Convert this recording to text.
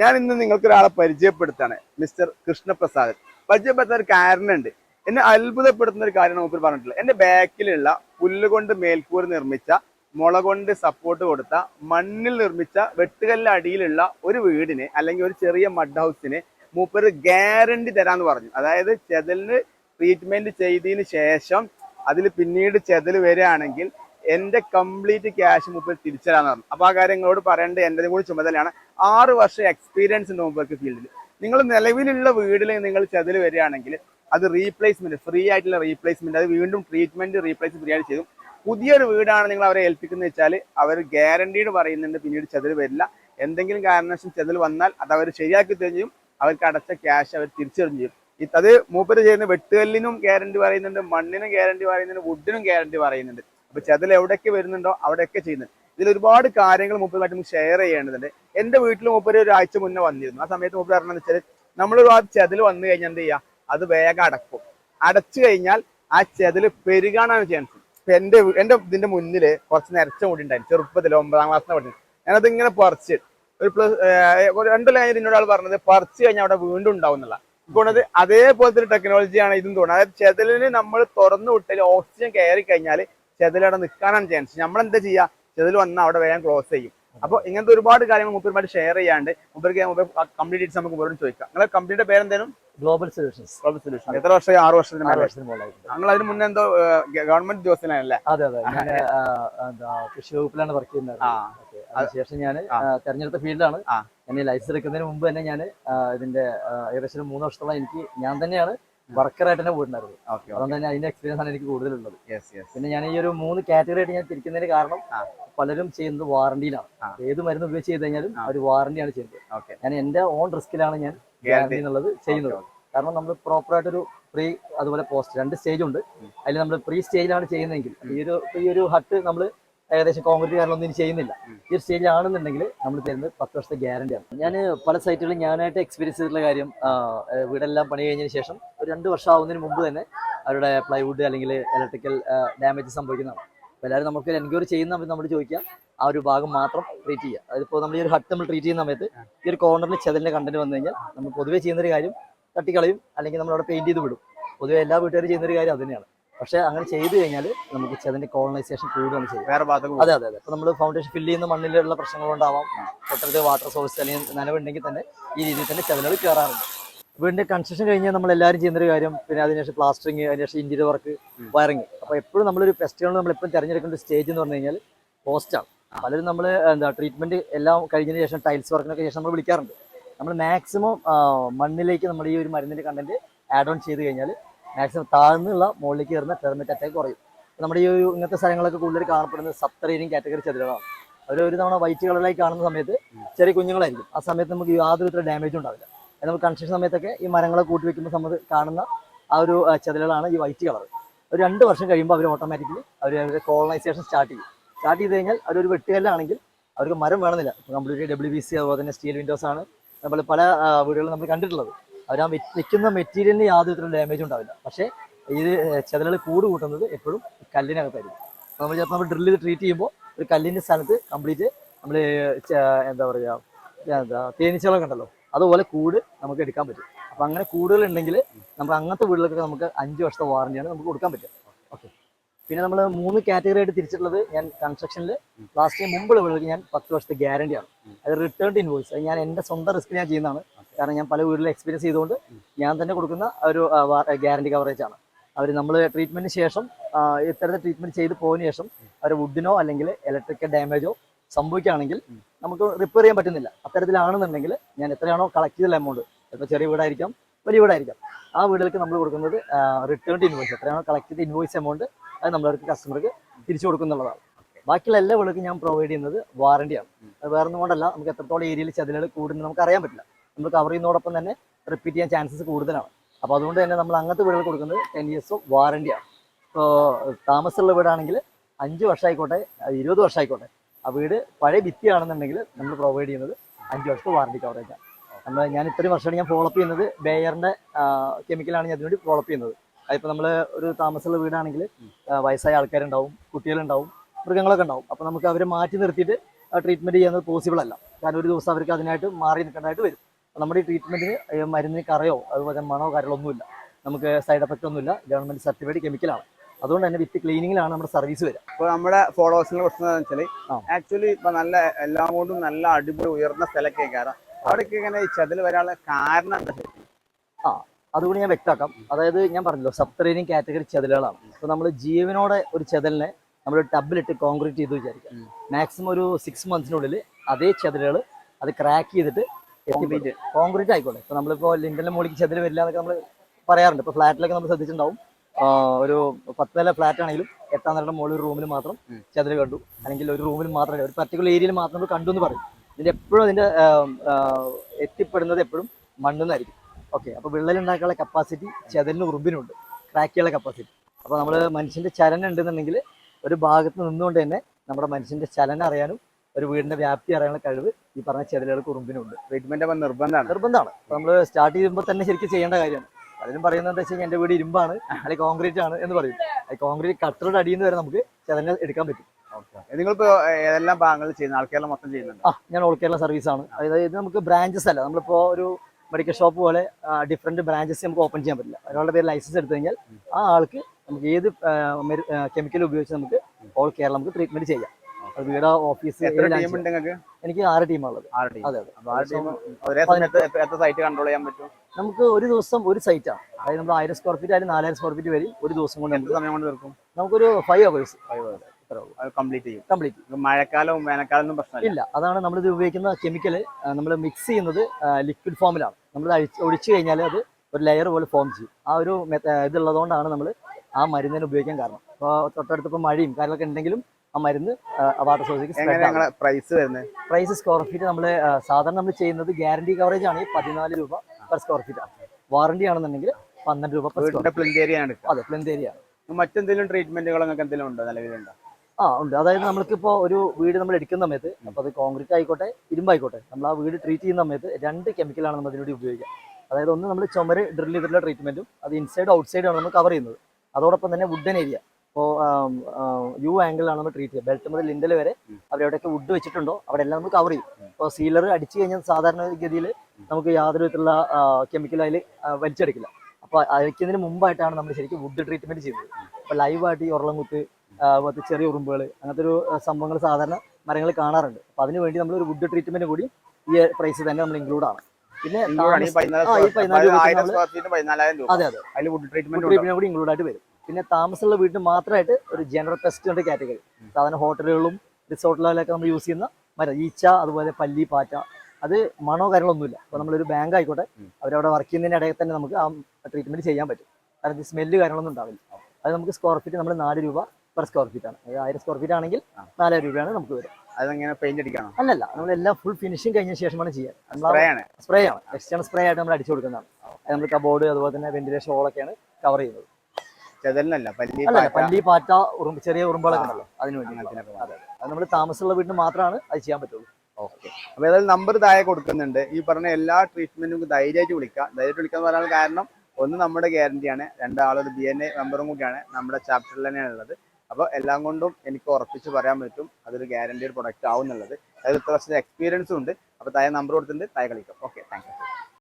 ഞാൻ ഇന്ന് നിങ്ങൾക്ക് ഒരാളെ പരിചയപ്പെടുത്താണ് മിസ്റ്റർ കൃഷ്ണപ്രസാദ്. പരിചയപ്പെടുത്താൻ ഒരു കാരണമുണ്ട്. എന്നെ അത്ഭുതപ്പെടുത്തുന്ന ഒരു കാര്യം മൂപ്പർ പറഞ്ഞിട്ടുള്ളത് എന്റെ ബാക്കിലുള്ള പുല്ലുകൊണ്ട് മേൽക്കൂര നിർമ്മിച്ച മുള കൊണ്ട് സപ്പോർട്ട് കൊടുത്ത മണ്ണിൽ നിർമ്മിച്ച വെട്ടുകല്ല അടിയിലുള്ള ഒരു വീടിന് അല്ലെങ്കിൽ ഒരു ചെറിയ മഡ് ഹൗസിന് മൂപ്പര് ഗ്യാരണ്ടി തരാന്ന് പറഞ്ഞു. അതായത് ചെതലിന് ട്രീറ്റ്മെന്റ് ചെയ്തതിന് ശേഷം അതിൽ പിന്നീട് ചെതൽ വരികയാണെങ്കിൽ എന്റെ കംപ്ലീറ്റ് ക്യാഷ് മുപ്പിൽ തിരിച്ചരാന്ന് പറഞ്ഞു. അപ്പൊ ആ കാര്യങ്ങളോട് പറയേണ്ടത് എന്റെ കൂടി ചുമതലയാണ്. ആറ് വർഷം എക്സ്പീരിയൻസ് ഉണ്ട് മുമ്പേക്ക് ഫീൽഡിൽ നിങ്ങൾ നിലവിലുള്ള വീട്ടിൽ നിങ്ങൾ ചതിൽ വരികയാണെങ്കിൽ അത് റീപ്ലേസ്മെന്റ് ഫ്രീ ആയിട്ടുള്ള റീപ്ലേസ്മെന്റ് അത് വീണ്ടും ട്രീറ്റ്മെന്റ് റീപ്ലേസ് ഫ്രീ ആയിട്ട് ചെയ്തു. പുതിയൊരു വീടാണ് നിങ്ങൾ അവരെ ഏൽപ്പിക്കുന്നത് വെച്ചാൽ അവർ ഗ്യാരണ്ടീഡ് പറയുന്നുണ്ട് പിന്നീട് ചതിൽ വരില്ല. എന്തെങ്കിലും കാരണവശം ചതിൽ വന്നാൽ അത് അവർ ശരിയാക്കി തരും അവർക്ക് അടച്ച ക്യാഷ് അവർ തിരിച്ചറിഞ്ഞു ചെയ്യും. അത് മൂപ്പര് ചെയ്യുന്ന വെട്ടുകല്ലിനും ഗ്യാരണ്ടി പറയുന്നുണ്ട് മണ്ണിനും ഗ്യാരണ്ടി പറയുന്നുണ്ട് വുഡിനും ഗ്യാരണ്ടി പറയുന്നുണ്ട്. അപ്പൊ ചെതൽ എവിടെയൊക്കെ വരുന്നുണ്ടോ അവിടെയൊക്കെ ചെയ്യുന്നുണ്ട്. ഇതിൽ ഒരുപാട് കാര്യങ്ങൾ മുപ്പതുമായിട്ട് നമുക്ക് ഷെയർ ചെയ്യേണ്ടതുണ്ട്. എന്റെ വീട്ടിൽ മുപ്പര് ഒരാഴ്ച മുന്നേ വന്നിരുന്നു. ആ സമയത്ത് മുപ്പര് പറഞ്ഞതെന്ന് വെച്ചാൽ നമ്മളൊരു ആ ചെതൽ വന്നു കഴിഞ്ഞാൽ എന്ത് ചെയ്യുക അത് വേഗം അടക്കും. അടച്ചു കഴിഞ്ഞാൽ ആ ചെതൽ പെരുകാനാണ് ചാൻസ് വീ- എന്റെ ഇതിന്റെ മുന്നിൽ കുറച്ച് നിരച്ച മുടി ഉണ്ടായിരുന്നു ചെറുപ്പത്തിൽ ഒമ്പതാം ക്ലാസ് പഠിച്ചു ഞാനത് ഇങ്ങനെ പറിച്ച് ഒരു പ്ലസ് ഒരു രണ്ട് ലൈൻ എന്നോട് ആൾ പറഞ്ഞത് പറിച്ചു കഴിഞ്ഞാൽ അവിടെ വീണ്ടും ഉണ്ടാവും എന്നുള്ള. ഗുണത് അതേപോലത്തെ ഒരു ടെക്നോളജിയാണ് ഇതും തോന്നുന്നത്. അതായത് ചെതലിന് നമ്മൾ തുറന്നു വിട്ടാൽ ഓക്സിജൻ കയറി കഴിഞ്ഞാൽ ചെതലവിടെ നിൽക്കാനാണ് ചാൻസ് നമ്മൾ എന്താ ചെയ്യുക ചെതൽ വന്നാൽ അവിടെ വേഗം ക്ലോസ് ചെയ്യും. അപ്പോൾ ഇങ്ങനത്തെ ഒരുപാട് കാര്യങ്ങൾ മുപ്പരുമായിട്ട് ഷെയർ ചെയ്യാണ്ട് മുപ്പർക്ക് കംപ്ലീറ്റ് ഡീറ്റെയിൽസ് നമുക്ക് മുമ്പോട്ട് ചോദിക്കാം. നിങ്ങളെ കമ്പനിയുടെ പേരെന്തേലും ഗ്ലോബൽ സൊല്യൂഷൻസ് ഗ്ലോബൽ സൊല്യൂഷൻ എത്ര വർഷം ആറ് വർഷത്തിന് ആറ് വർഷത്തിന് ഞങ്ങൾ അതിന് മുന്നേ എന്തോ ഗവൺമെന്റ് ഉദ്യോഗസ്ഥനല്ലേ അതെ അതെ. ഞാൻ കൃഷി വകുപ്പിലാണ് വർക്ക് ചെയ്യുന്നത്. അതിനുശേഷം ഞാൻ. തെരഞ്ഞെടുത്ത ഫീൽഡാണ്. എന്നെ ലൈസൻസ് എടുക്കുന്നതിന് മുമ്പ് തന്നെ ഞാൻ ഇതിന്റെ ഏകദേശം മൂന്ന് വർഷത്തോളം എനിക്ക് ഞാൻ തന്നെയാണ് വർക്കറായിട്ട് തന്നെ പോയിട്ടുണ്ടായിരുന്നു അതുകൊണ്ട് തന്നെ അതിന്റെ എക്സ്പീരിയൻസ് ആണ് എനിക്ക് കൂടുതലുള്ളത്. പിന്നെ ഞാൻ ഈ ഒരു മൂന്ന് കാറ്റഗറി ആയിട്ട് ഞാൻ തിരിക്കുന്നതിന് കാരണം പലരും ചെയ്യുന്നത് വാറണ്ടിയിലാണ്. ഏത് മരുന്ന് ഉപയോഗിച്ച് ചെയ്ത് കഴിഞ്ഞാലും ഒരു വാറണ്ടിയാണ് ചെയ്യുന്നത്. ഞാൻ എന്റെ ഓൺ റിസ്കിലാണ് ഞാൻ ഗ്യാരണ്ടി എന്നുള്ളത് ചെയ്യുന്നത്. കാരണം നമ്മൾ പ്രോപ്പർ ആയിട്ടൊരു പ്രീ അതുപോലെ പോസ്റ്റ് രണ്ട് സ്റ്റേജ് ഉണ്ട്. അതിൽ നമ്മൾ പ്രീ സ്റ്റേജിലാണ് ചെയ്യുന്നതെങ്കിൽ ഈ ഒരു ഈ ഒരു ഹട്ട് നമ്മൾ ഏകദേശം കോൺക്രീറ്റ് ഒന്നും ഇനി ചെയ്യുന്നില്ല. ഈ ഒരു സ്റ്റേജിലാണെന്നുണ്ടെങ്കിൽ നമ്മൾ തരുന്നത് പത്ത് വർഷത്തെ ഗ്യാരണ്ടിയാണ് ഞാൻ പല സൈറ്റുകളിലും ഞാനായിട്ട് എക്സ്പീരിയൻസ് ചെയ്തിട്ടുള്ള കാര്യം വീടെല്ലാം പണി കഴിഞ്ഞതിന് ശേഷം ഒരു രണ്ട് വർഷം ആവുന്നതിന് മുമ്പ് തന്നെ അവരുടെ പ്ലൈവുഡ് അല്ലെങ്കിൽ ഇലക്ട്രിക്കൽ ഡാമേജ് സംഭവിക്കുന്നതാണ്. അപ്പോൾ എല്ലാവരും നമുക്ക് എൻക്വയറി ചെയ്യുന്ന സമയത്ത് നമ്മൾ ചോദിക്കുക ആ ഒരു ഭാഗം മാത്രം ട്രീറ്റ് ചെയ്യുക. അതിപ്പോൾ നമ്മൾ ഈ ഒരു ഹട്ട് നമ്മൾ ട്രീറ്റ് ചെയ്യുന്ന സമയത്ത് ഈ ഒരു കോർണറിൽ ചെതലിന്റെ കണ്ടന്റ് വന്നു കഴിഞ്ഞാൽ നമ്മൾ പൊതുവേ ചെയ്യുന്നൊരു കാര്യം തട്ടിക്കളയും അല്ലെങ്കിൽ നമ്മൾ അവിടെ പെയിന്റ് ചെയ്ത് വിടും. പൊതുവേ എല്ലാ വീട്ടുകാരും ചെയ്യുന്നൊരു കാര്യം അത് തന്നെയാണ്. പക്ഷേ അങ്ങനെ ചെയ്തു കഴിഞ്ഞാൽ നമുക്ക് അതിന്റെ കോളനൈസേഷൻ കൂടുകയാണ് ചെയ്യുക. വേറെ ഭാഗത്ത് അതെ അതെ അതെ. ഇപ്പൊ നമ്മൾ ഫൗണ്ടേഷൻ ഫില്ല് ചെയ്യുന്ന മണ്ണിലുള്ള പ്രശ്നങ്ങൾ കൊണ്ടാവാം. തൊട്ടടുത്ത് വാട്ടർ സോഴ്സ് അല്ലെങ്കിൽ നനവുണ്ടെങ്കിൽ തന്നെ ഈ രീതിയിൽ തന്നെ ചെതലുകൾ കയറാറുണ്ട് വീടിന്റെ കൺസ്ട്രക്ഷൻ കഴിഞ്ഞാൽ നമ്മൾ എല്ലാവരും ചെയ്യുന്ന ഒരു കാര്യം പിന്നെ അതിനുശേഷം പ്ലാസ്റ്ററിങ് അതിനുശേഷം ഇന്റീരിയർ വർക്ക്. വയറിങ് അപ്പോൾ എപ്പോഴും നമ്മളൊരു ഫെസ്റ്റിവൽ നമ്മൾ എപ്പോഴും തിരഞ്ഞെടുക്കേണ്ട സ്റ്റേജ് എന്ന് പറഞ്ഞു കഴിഞ്ഞാൽ പോസ്റ്റാണ് പലരും നമ്മൾ എന്താ ട്രീറ്റ്മെന്റ് എല്ലാം കഴിഞ്ഞതിന് ശേഷം ടൈൽസ് വർക്കിനൊക്കെ ശേഷം നമ്മൾ വിളിക്കാറുണ്ട്. നമ്മൾ മാക്സിമം മണ്ണിലേക്ക് നമ്മൾ ഈ ഒരു മരുന്നിന്റെ കണ്ടന്റ് ആഡ് ഓൺ ചെയ്ത് കഴിഞ്ഞാൽ മാക്സിമം താഴ്ന്നുള്ള മുകളിലേക്ക് വരുന്ന ടെർമിറ്റ് അറ്റാക്ക് കുറയും. നമ്മുടെ ഈ ഇങ്ങനത്തെ സ്ഥലങ്ങളൊക്കെ കൂടുതൽ കാണപ്പെടുന്നത് സബ്തറേനിയൻ കാറ്റഗറി ചെതിലുകളാണ് അവർ ഒരു തവണ വൈറ്റ് കളറിലായി കാണുന്ന സമയത്ത് ചെറിയ കുഞ്ഞുങ്ങളായിരിക്കും. ആ സമയത്ത് നമുക്ക് യാതൊരു വിധ ഡാമേജും ഉണ്ടാവില്ല. നമ്മൾ കൺസ്ട്രക്ഷൻ സമയത്തൊക്കെ ഈ മരങ്ങളെ കൂട്ടി വെക്കുമ്പോൾ സമയത്ത് കാണുന്ന ആ ഒരു ആ, ഈ വൈറ്റ് കളർ ഒരു രണ്ട് വർഷം കഴിയുമ്പോൾ അവർ ഓട്ടോമാറ്റിക്കലി അവർ അവരുടെ കോളനൈസേഷൻ സ്റ്റാർട്ട് ചെയ്യും. സ്റ്റാർട്ട് ചെയ്ത് കഴിഞ്ഞാൽ അവരൊരു വെട്ടുകല്ലാണെങ്കിൽ അവർക്ക് മരം വേണമെന്നില്ല. കംപ്ലീറ്റ് ഡബ്ല്യു ബി സി അതുപോലെ തന്നെ സ്റ്റീൽ വിൻഡോസ് ആണ്. നമ്മൾ പല വീടുകളിലും നമ്മൾ കണ്ടിട്ടുള്ളത്. അവർ ആ വെക്കുന്ന മെറ്റീരിയലിന് യാതൊരു ഡാമേജും ഉണ്ടാവില്ല. പക്ഷേ ഇത് ചെതലുകൾ കൂട് കൂട്ടുന്നത് എപ്പോഴും കല്ലിനകത്തായിരിക്കും. അപ്പോൾ നമ്മൾ ചിലപ്പോൾ നമ്മൾ ഡ്രില്ല് ട്രീറ്റ് ചെയ്യുമ്പോൾ ഒരു കല്ലിന്റെ സ്ഥലത്ത് കംപ്ലീറ്റ് നമ്മൾ എന്താ പറയുക എന്താ തേനീച്ചകളൊക്കെ ഉണ്ടല്ലോ അതുപോലെ കൂട് നമുക്ക് എടുക്കാൻ പറ്റും. അപ്പം അങ്ങനെ കൂടുതൽ ഉണ്ടെങ്കിൽ നമുക്ക് അങ്ങനത്തെ വീടുകളൊക്കെ നമുക്ക് അഞ്ച് വർഷത്തെ വാറണ്ടിയാണ് നമുക്ക് കൊടുക്കാൻ പറ്റുക. ഓക്കെ. പിന്നെ നമ്മൾ മൂന്ന് കാറ്റഗറി ആയിട്ട് തിരിച്ചിട്ടുള്ളത് ഞാൻ കൺസ്ട്രക്ഷനിൽ ലാസ്റ്റ് മുമ്പുള്ള വീടുകൾക്ക് ഞാൻ പത്ത് വർഷത്തെ ഗ്യാരണ്ടിയാണ് അത് റിട്ടേൺ ഇൻവോയ്സ് അത് ഞാൻ എന്റെ സ്വന്തം റിസ്ക് ഞാൻ ചെയ്യുന്നതാണ്. കാരണം ഞാൻ പല വീട്ടിലും എക്സ്പീരിയൻസ് ചെയ്തുകൊണ്ട് ഞാൻ തന്നെ കൊടുക്കുന്ന ഒരു ഗ്യാരണ്ടി കവറേജ് ആണ്. അവർ നമ്മൾ ട്രീറ്റ്മെന്റിന് ശേഷം ഇത്തരത്തിൽ ട്രീറ്റ്മെന്റ് ചെയ്ത് പോയതിനു ശേഷം അവർ വുഡിനോ അല്ലെങ്കിൽ ഇലക്ട്രിക്കൽ ഡാമേജോ സംഭവിക്കുകയാണെങ്കിൽ നമുക്ക് റിപ്പയർ ചെയ്യാൻ പറ്റുന്നില്ല. അത്തരത്തിലാണെന്നുണ്ടെങ്കിൽ ഞാൻ എത്രയാണോ കളക്ട് ചെയ്തുള്ള എമൗണ്ട് ചിലപ്പോൾ ചെറിയ വീടായിരിക്കാം വലിയ വീടായിരിക്കാം. ആ വീടുകൾക്ക് നമ്മൾ കൊടുക്കുന്നത് റിട്ടേൺ ടു ഇൻവോയ്സ് എത്രയാണോ കളക്ട് ചെയ്ത ഇൻവോയ്സ് എമൗണ്ട് അത് നമ്മളവർക്ക് കസ്റ്റമർക്ക് തിരിച്ചു കൊടുക്കുന്നുള്ളതാണ് ബാക്കിയുള്ള എല്ലാ വീടുകൾക്കും ഞാൻ പ്രൊവൈഡ് ചെയ്യുന്നത് വാറണ്ടിയാണ് വേറെ ഒന്നും കൊണ്ടല്ല നമുക്ക് എത്രത്തോളം ഏരിയയിൽ ചതിലുകൾ കൂടുന്നത് നമുക്ക് അറിയാൻ പറ്റില്ല. നമ്മൾ കവർ ചെയ്യുന്നതോടൊപ്പം തന്നെ റിപ്പീറ്റ് ചെയ്യാൻ ചാൻസസ് കൂടുതലാണ്. അപ്പോൾ അതുകൊണ്ട് തന്നെ നമ്മൾ അങ്ങനത്തെ വീടുകൾ കൊടുക്കുന്നത് ടെൻ ഇയേഴ്സ് വാറണ്ടിയാണ് ഇപ്പോൾ താമസമുള്ള വീടാണെങ്കിൽ അഞ്ച് വർഷമായിക്കോട്ടെ ഇരുപത് വർഷമായിക്കോട്ടെ ആ വീട് പഴയ ഭിത്തിയാണെന്നുണ്ടെങ്കിൽ നമ്മൾ പ്രൊവൈഡ് ചെയ്യുന്നത് അഞ്ച് വർഷത്തെ വാറണ്ടി കവറേജാണ് നമ്മൾ ഞാൻ ഇത്രയും വർഷമാണ് ഞാൻ ഫോളോ അപ്പ് ചെയ്യുന്നത് ബേയറിന്റെ കെമിക്കലാണ് ഞാൻ അതിനുവേണ്ടി ഫോളോ അപ്പ് ചെയ്യുന്നത്. അതിപ്പോൾ നമ്മൾ ഒരു താമസമുള്ള വീടാണെങ്കിൽ വയസ്സായ ആൾക്കാരുണ്ടാവും കുട്ടികളുണ്ടാവും മൃഗങ്ങളൊക്കെ ഉണ്ടാവും. അപ്പോൾ നമുക്ക് അവരെ മാറ്റി നിർത്തിയിട്ട് ട്രീറ്റ്മെന്റ് ചെയ്യുന്നത് പോസിബിൾ അല്ല. കാരണം ഒരു ദിവസം അവർക്ക് അതിനായിട്ട് മാറി നിൽക്കേണ്ടതായിട്ട് വരും. നമ്മുടെ ഈ ട്രീറ്റ്മെന്റിന് മരുന്നിന് കറയോ അതുപോലെ മണോ കാര്യങ്ങളൊന്നുമില്ല നമുക്ക് സൈഡ് എഫക്റ്റ് ഒന്നുമില്ല. ഗവൺമെന്റ് സർട്ടിഫൈഡ് കെമിക്കലാണ് അതുകൊണ്ട് തന്നെ വിത്ത് ക്ലീനിങ്ങിലാണ് നമ്മുടെ സർവീസ് വരിക. ഇപ്പൊ നമ്മുടെ ഫോളോവേഴ്സിന്റെ പ്രശ്നം എന്താ വെച്ചാൽ ആക്ച്വലി ഇപ്പൊ നല്ല എല്ലാം കൊണ്ടും നല്ല അടിപൊളി ഉയർന്ന സ്ഥലമൊക്കെ കയറാം അവിടേക്ക് ഇങ്ങനെ ഈ ചതിൽ വരാനുള്ള കാരണം എന്താ ആ അതുകൊണ്ട് ഞാൻ വ്യക്തമാക്കാം. അതായത് ഞാൻ പറഞ്ഞല്ലോ സബ്റ്ററേനിയൻ കാറ്റഗറി ചെതലുകളാണ്. അപ്പോൾ നമ്മൾ ജീവനോടെ ഒരു ചെതലിനെ നമ്മൾ ടബിലിട്ട് കോൺക്രീറ്റ് ചെയ്ത് വിചാരിക്കാം മാക്സിമം ഒരു സിക്സ് മന്ത്സിനുള്ളിൽ അതേ ചെതലുകൾ അത് ക്രാക്ക് ചെയ്തിട്ട് Concrete. കോൺക്രീറ്റ് ആയിക്കോട്ടെ. ഇപ്പൊ നമ്മളിപ്പോ ലിൻഡലിന്റെ മുകളിലേക്ക് ചെതിൽ വരില്ല എന്നൊക്കെ നമ്മൾ പറയാറുണ്ട്. ഇപ്പൊ ഫ്ലാറ്റിലൊക്കെ നമ്മൾ ശ്രദ്ധിച്ചിട്ടുണ്ടാവും. ഒരു പത്ത് നില ഫ്ലാറ്റ് ആണെങ്കിലും എട്ടാം നിലയുടെ മുകളിൽ ഒരു റൂമിൽ മാത്രം ചെതിൽ കണ്ടു. അല്ലെങ്കിൽ ഒരു റൂമിൽ മാത്രമേ ഒരു പർട്ടിക്കുലർ ഏരിയയിൽ മാത്രം നമ്മൾ കണ്ടു എന്ന് പറയും. ഇതിന്റെ എപ്പോഴും അതിന്റെ എത്തിപ്പെടുന്നത് എപ്പോഴും മണ്ണെന്നായിരിക്കും. ഓക്കെ അപ്പൊ വിള്ളലുണ്ടാക്കാനുള്ള കപ്പാസിറ്റി ചെതലിന് ഉറുമ്പിനുണ്ട്. ക്രാക്ക് ചെയ്യാനുള്ള കപ്പാസിറ്റി അപ്പൊ നമ്മൾ മനുഷ്യന്റെ ചലനം ഉണ്ടെന്നുണ്ടെങ്കിൽ ഒരു ഭാഗത്ത് നിന്നുകൊണ്ട് തന്നെ നമ്മുടെ മനുഷ്യന്റെ ചലനം അറിയാനും ഒരു വീടിന്റെ വ്യാപ്തി അറിയാനുള്ള കഴിവ് ഈ പറഞ്ഞ ചെതലുകൾക്ക് ഉറുമ്പിനുണ്ട് ട്രീറ്റ്മെന്റ് അപ്പൊ നിർബന്ധമാണ്. നിർബന്ധമാണ്. നമ്മൾ സ്റ്റാർട്ട് ചെയ്യുമ്പോൾ തന്നെ ശരിക്കും ചെയ്യേണ്ട കാര്യമാണ്. അതിലും പറയുന്നത് എന്താ വെച്ചാൽ എന്റെ വീട് ഇരുമ്പാണ് അല്ലെങ്കിൽ കോൺക്രീറ്റ് ആണ് എന്ന് പറയും. കോൺക്രീറ്റ് കട്ടറുടെ അടിയിൽ നിന്ന് വരെ നമുക്ക് ചെതന്നെ എടുക്കാൻ പറ്റും. നിങ്ങളിപ്പോ ഏതെല്ലാം ഭാഗങ്ങളിൽ ചെയ്യുന്ന ആൾക്കാരെല്ലാം മൊത്തം ചെയ്യുന്നുണ്ട്? ആ ഞാൻ ഓൾ കേരള സർവീസ് ആണ്. അതായത് നമുക്ക് ബ്രാഞ്ചസ് അല്ല. നമ്മളിപ്പോ ഒരു മെഡിക്കൽ ഷോപ്പ് പോലെ ഡിഫറെന്റ് ബ്രാഞ്ചസ് നമുക്ക് ഓപ്പൺ ചെയ്യാൻ പറ്റില്ല. ഒരാളുടെ പേര് ലൈസൻസ് എടുത്തു കഴിഞ്ഞാൽ ആ ആൾക്ക് നമുക്ക് ഏത് കെമിക്കൽ ഉപയോഗിച്ച് നമുക്ക് ഓൾ കേരള നമുക്ക് ട്രീറ്റ്മെന്റ് ചെയ്യാം. വീട് ഓഫീസ് എനിക്ക് ആറ് ടീമാണുള്ളത് നമുക്ക് ഒരു ദിവസം ഒരു സൈറ്റ് ആണ് അതായത് നമ്മൾ ആയിരം സ്ക്വയർ ഫീറ്റ് ആയാലും നാലായിരം സ്ക്വയർ ഫീറ്റ് വരും ഒരു ദിവസം കൊണ്ട് എന്ത് നമുക്ക് സമയം കൊണ്ട് തീർക്കും? നമുക്കൊരു ഫൈവ് അവേഴ്സ് അത് കംപ്ലീറ്റ് ചെയ്യും. കംപ്ലീറ്റ് മഴക്കാലവും വേനൽക്കാലം പ്രശ്നമില്ല. ഇല്ല. അതാണ് നമ്മൾ ഇത് ഉപയോഗിക്കുന്ന കെമിക്കൽ നമ്മൾ മിക്സ് ചെയ്യുന്നത് ലിക്വിഡ് ഫോമിലാണ് നമ്മൾ ഒഴിച്ചു കഴിഞ്ഞാൽ അത് ഒരു ലെയർ പോലെ ഫോം ചെയ്യും. ആ ഒരു ഇതുള്ളതുകൊണ്ടാണ് നമ്മൾ ആ മരുന്നിന് ഉപയോഗിക്കാൻ കാരണം. ഇപ്പോൾ തൊട്ടടുത്തിപ്പോൾ മഴയും കാര്യങ്ങളൊക്കെ ഉണ്ടെങ്കിലും ആ മരുന്ന് വാട്ടർ സോഴ്സിലേക്ക് പ്രൈസ് വരുന്നത്? പ്രൈസ് സ്ക്വയർ ഫീറ്റ് നമ്മൾ സാധാരണ നമ്മൾ ചെയ്യുന്നത് ഗ്യാരണ്ടി കവറേജ് ആണ് പതിനാല് രൂപ പെർ സ്ക്വയർ ഫീറ്റ് ആണ്. വാറണ്ടി ആണെന്നുണ്ടെങ്കിൽ പന്ത്രണ്ട് രൂപ ഏരിയ അതെ പ്ലെന്ത് ഏരിയ ആണ്. മറ്റെന്തെങ്കിലും ട്രീറ്റ്മെന്റുകൾ എന്തെങ്കിലും ഉണ്ടോ നിലവിലുണ്ടോ? ആ ഉണ്ട്. അതായത് നമ്മൾക്കിപ്പോൾ ഒരു വീട് നമ്മൾ എടുക്കുന്ന സമയത്ത് അപ്പോൾ അത് കോൺക്രീറ്റ് ആയിക്കോട്ടെ ഇരുമ്പായിക്കോട്ടെ നമ്മൾ ആ വീട് ട്രീറ്റ് ചെയ്യുന്ന സമയത്ത് രണ്ട് കെമിക്കലാണ് നമ്മൾ അതിനോട് ഉപയോഗിക്കുക. അതായത് ഒന്ന് നമ്മൾ ചുമര് ഡ്രിൽ ചെയ്തിട്ടുള്ള ട്രീറ്റ്മെന്റും അത് ഇൻസൈഡ് ഔട്ട്സൈഡും സൈഡ് ആണ് നമ്മൾ കവർ ചെയ്യുന്നത്. അതോടൊപ്പം തന്നെ വുഡൻ ഏരിയ ഇപ്പോൾ യു ആംഗിളാണ് നമ്മൾ ട്രീറ്റ് ചെയ്യുക. ബെൽറ്റ് മുതൽ ലിൻഡൽ വരെ. അവരെവിടെയൊക്കെ വുഡ് വെച്ചിട്ടുണ്ടോ അവിടെ എല്ലാം നമ്മൾ കവർ ചെയ്യും ഇപ്പോൾ സീലർ അടിച്ചു കഴിഞ്ഞാൽ സാധാരണ ഗതിയിൽ നമുക്ക് യാതൊരു വിധത്തിലുള്ള കെമിക്കൽ അതിൽ വലിച്ചെടുക്കില്ല. അപ്പോൾ അയക്കുന്നതിന് മുമ്പായിട്ടാണ് നമ്മൾ ശരിക്കും വുഡ് ട്രീറ്റ്മെന്റ് ചെയ്യുന്നത്. അപ്പോൾ ലൈവായിട്ട് ഈ ഉരുളം കുത്ത് മറ്റു ചെറിയ ഉറുമ്പുകൾ അങ്ങനത്തെ ഒരു സംഭവങ്ങൾ സാധാരണ മരങ്ങൾ കാണാറുണ്ട്. അപ്പോൾ അതിന് വേണ്ടി നമ്മൾ ഒരു വുഡ് ട്രീറ്റ്മെന്റ് കൂടി ഈ പ്രൈസ് തന്നെ നമ്മൾ ഇൻക്ലൂഡ് ആണ് പിന്നെ അതെ അതെ. അതിൽ വുഡ് ട്രീറ്റ്മെന്റ് കൂടി ഇൻക്ലൂഡ് ആയിട്ട് വരും. പിന്നെ താമസമുള്ള വീടിന് മാത്രമായിട്ട് ഒരു ജനറൽ പെസ്റ്റ് ഉണ്ട് കാറ്റഗറി സാധാരണ ഹോട്ടലുകളും റിസോർട്ടുകളിലൊക്കെ നമ്മൾ യൂസ് ചെയ്യുന്ന മരം ഈച്ച അതുപോലെ പല്ലി പാറ്റ. അത് മണോ കാര്യങ്ങളൊന്നുമില്ല അപ്പോൾ നമ്മളൊരു ബാങ്ക് ആയിക്കോട്ടെ. അവരവിടെ വർക്ക് ചെയ്യുന്നതിന്റെ ഇടയിൽ തന്നെ നമുക്ക് ആ ട്രീറ്റ്മെന്റ് ചെയ്യാൻ പറ്റും. കാരണം സ്മെല്ല് കാര്യങ്ങളൊന്നും ഉണ്ടാവില്ല. അത് നമുക്ക് സ്ക്വയർ ഫീറ്റ് നമ്മൾ നാല് രൂപ പെർ സ്ക്വയർ ഫീറ്റ് ആണ്. അതായത് ആയിരം സ്ക്വയർ ഫീറ്റ് ആണെങ്കിൽ. നാലായിരം രൂപയാണ് നമുക്ക് വരും അതെങ്ങനെ പെയിന്റ് അടിക്കണം? അല്ലല്ല നമ്മളെല്ലാം ഫുൾ ഫിനിഷിംഗ് കഴിഞ്ഞ ശേഷമാണ് ചെയ്യാൻ സ്പ്രേ ആണ്. സ്പ്രേ ആണ്. എക്സ്റ്റേണൽ സ്പ്രേ ആയിട്ട് നമ്മൾ അടിച്ചു കൊടുക്കുന്നതാണ്. നമ്മൾ കബോർഡ് അതുപോലെ തന്നെ വെന്റിലേഷൻ ഹോളൊക്കെയാണ് കവർ ചെയ്യുന്നത്. ചെതലിനല്ല പല്ലി പല്ലി പാറ്റ ഉറുമ്പ് ചെറിയ ഉറുമ്പുകളൊക്കെ ഉണ്ടല്ലോ അതിന് വേണ്ടി. അതെ നമ്മൾ താമസമുള്ള വീട്ടിൽ മാത്രമാണ് അത് ചെയ്യാൻ പറ്റുള്ളൂ. ഓക്കെ. അപ്പൊ ഏതായാലും നമ്പർ താഴെ കൊടുക്കുന്നുണ്ട്. ഈ പറഞ്ഞ എല്ലാ ട്രീറ്റ്മെന്റും ധൈര്യമായിട്ട് വിളിക്കാം. ധൈര്യമായിട്ട് വിളിക്കാന്ന് പറയാൻ കാരണം ഒന്ന് നമ്മുടെ ഗ്യാരണ്ടിയാണ് രണ്ടാളൊരു ബി എൻ എ മെമ്പറും കൂടിയാണ് നമ്മുടെ ചാപ്റ്ററിൽ തന്നെയാണ് ഉള്ളത്. അപ്പോൾ എല്ലാം കൊണ്ടും എനിക്ക് ഉറപ്പിച്ച് പറയാൻ പറ്റും അതൊരു ഗ്യാരണ്ടീഡ് പ്രൊഡക്റ്റ് ആവും എന്നുള്ളത്. അതായത് ഇത്ര വർഷത്തെ എക്സ്പീരിയൻസും ഉണ്ട്. അപ്പോൾ താഴെ നമ്പർ കൊടുത്തിട്ടുണ്ട് താഴെ കളിക്കാം. ഓക്കെ